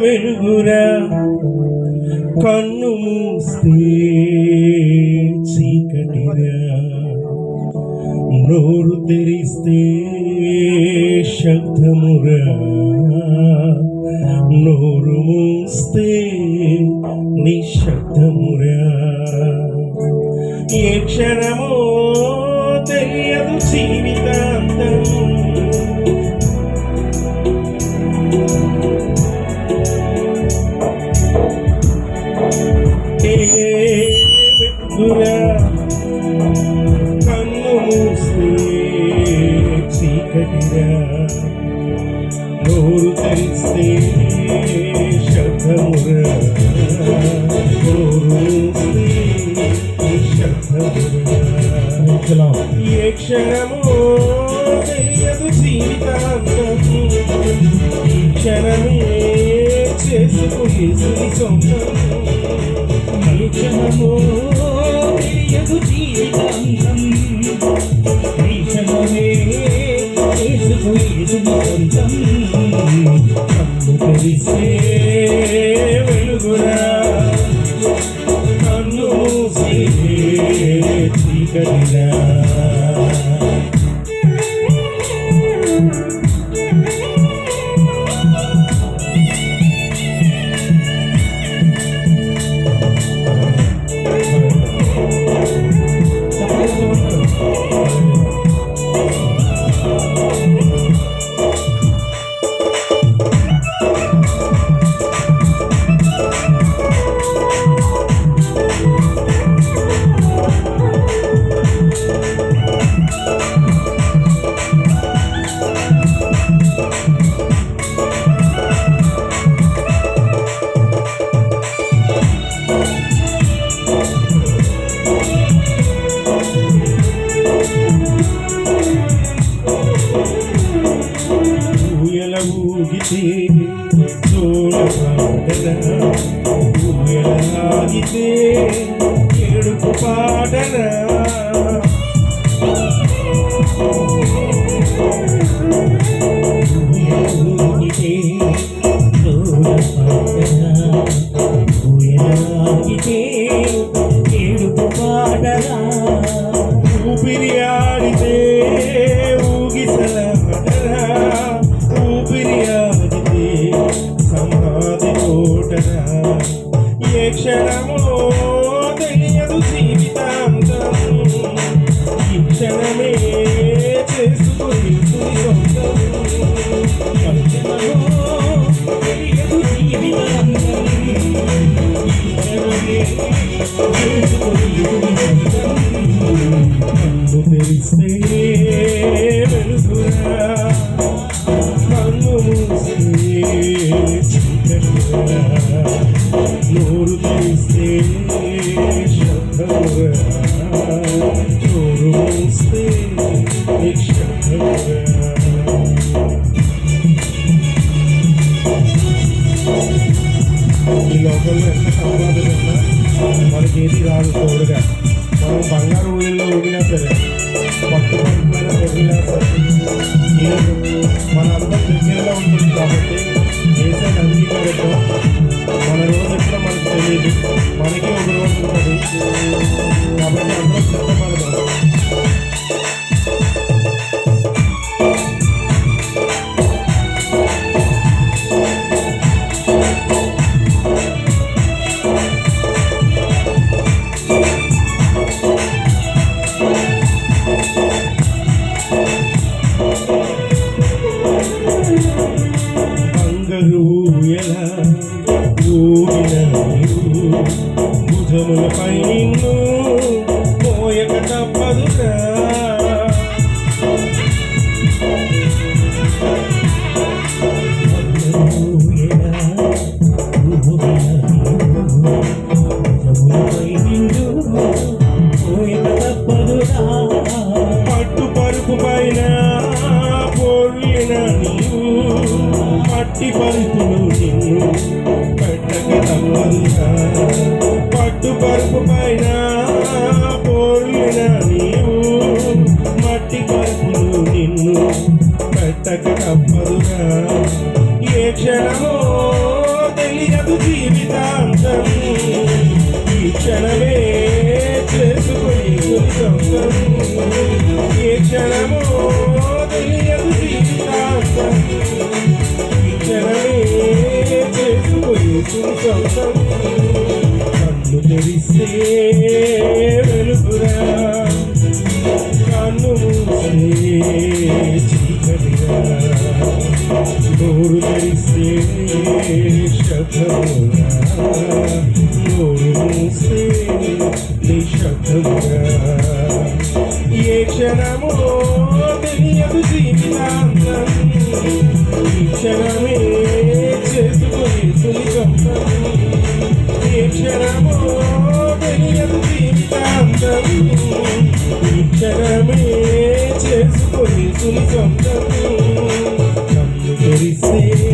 వెలుగురా కన్ను మూస్తే చీకటిరా. నోరు తెరిస్తే శబ్దమురా. నోరు మూస్తే నిశ్శబ్దమురా. ఏ క్షణమో కన్ను మూస్తే చీకటిరా నోరు తెరిస్తే శబ్దమురా నోరు మూస్తే శబ్దమురా ఏ క్షణమో తెలియదు జీవితాంతము ఈ క్షణమే చేసుకుని సొంతము ఈ క్షణము తెలియదు జీవితాంతం ఈ క్షణమే చేసుకునేది సొంతం కన్ను తెరిస్తే ఊగితే తోడ పాడరా ఊయల క్షణములో నోరు ఈ లోకంలో ఎంత సంపాదన ఉన్నా మనకి ఏది రాదు తోడుగా. మనం బంగారు ఊళ్ళో ఊగినా సరే పట్టు పట్టుమైన తొగినా సరే మన అందరం దగ్గరగా ఉంటుంది కాబట్టి దేశాన్ని అంగీకరించడం భుజములపై నిన్ను పోయక తప్పదురా. క్షణమో తెలియదు జీవితాంతం ఈ క్షణమే చేసుకొని ఏ క్షణమో తెలియదు జీవితాంతం ఈ క్షణమే చేసుకొని కళ్ళు తెరిస్తే వెలుగురా. చేసుకొని సునికంతం కన్ను తెరిస్తే వెలుగురా